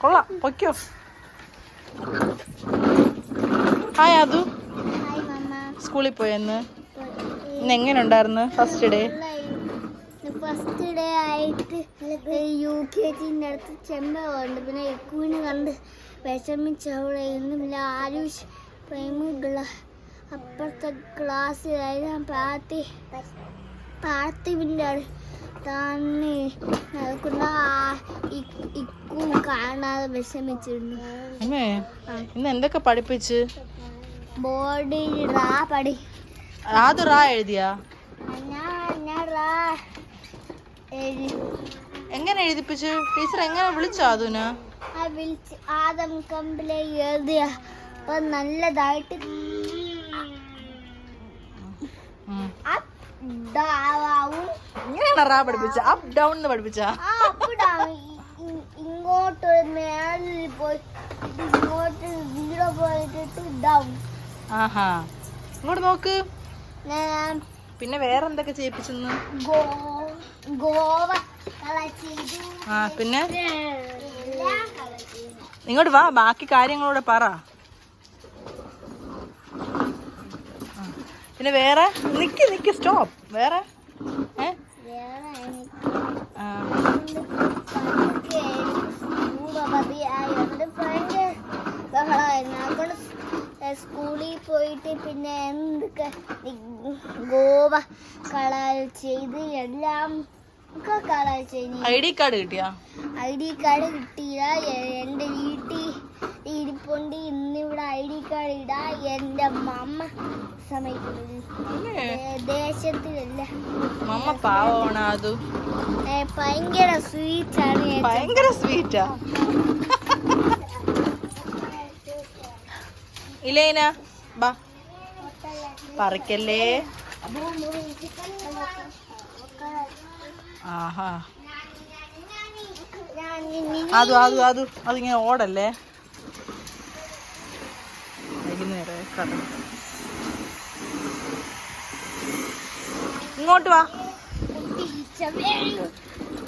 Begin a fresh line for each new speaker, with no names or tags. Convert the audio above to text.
കൊള്ളാം. പൊയ്ക്കോ. ഹായ് അതു സ്കൂളിൽ പോയെന്ന് ഇന്ന് എങ്ങനെ ഉണ്ടായിരുന്നു ഫസ്റ്റ് ഡേ
ഫസ്റ്റ് ഡേ ആയിട്ട് യു കെ ജിന്റെ അടുത്ത് ചെമ്പ ഉണ്ട് പിന്നെ എക്കുവിന് കണ്ട് വിഷമിച്ചവിടെ ഇന്ന് പിന്നെ ആരുഷ് പ്രേമികള അപ്പുറത്തെ ക്ലാസ്സിലായിരുന്നു പാത്തി പാർത്തിവിന്റെ തന്നെ നൽകുന്ന ഇക്കും കാണാതെ വിഷമിച്ചിരുന്നു.
അമ്മേ ഇന്ന് എന്തൊക്കെ പഠിപ്പിച്ച്?
ബോഡി റാ പഠി
ആദ്യം റാ എഴുതിയാ? എങ്ങനെ എഴുതിപ്പിച്ചു? ടീച്ചർ എങ്ങനെ വിളിച്ചോ അതുന
വിളിച്ച് ആദം കമ്പിലെ എഴുതിയ. അപ്പൊ നല്ലതായിട്ട്
ഇങ്ങനെയാണ് റാ പഠിപ്പിച്ച. അപ് ഡൗൺ എന്ന് പഠിപ്പിച്ച
ഇങ്ങോട്ട് മേളിൽ പോയി ഇങ്ങോട്ട് സീറോ പോയിട്ട് ഡൗൺ
ആഹാ. ഇങ്ങോട്ട് നോക്ക്. പിന്നെ വേറെ എന്തൊക്കെ ചെയ്യിപ്പിച്ചെന്ന് ആ പിന്നെ? ഇങ്ങോട്ട് വാ ബാക്കി കാര്യങ്ങളൂടെ പറ. പിന്നെ വേറെ? നിക്ക് നിക്ക് സ്റ്റോപ്പ് വേറെ?
സ്കൂളിൽ പോയിട്ട് പിന്നെ എന്തൊക്കെ ഗോവ കളർ ചെയ്ത് എല്ലാം
ഐ ഡി കാർഡ് കിട്ടിയ?
ഐ ഡി കാർഡ് കിട്ടിയില്ല. എന്റെ ഇരിപ്പുണ്ട് ഇന്നിവിടെ ഐ ഡി കാർഡ് ഇടാ. എന്റെ മമ്മ
അമ്മേ,
ദേശത്തിലല്ല
മമ്മ പാവമാണ് അതു
ഭയങ്കര സ്വീറ്റ് ആണ്
ഭയങ്കര സ്വീറ്റാ ഇലേന ബാ. പറിക്കല്ലേ? ആഹാ. അതു അതു അതു അതിങ്ങനെ ഓടല്ലേ? വൈകുന്നേരം ഇങ്ങോട്ട് വാ.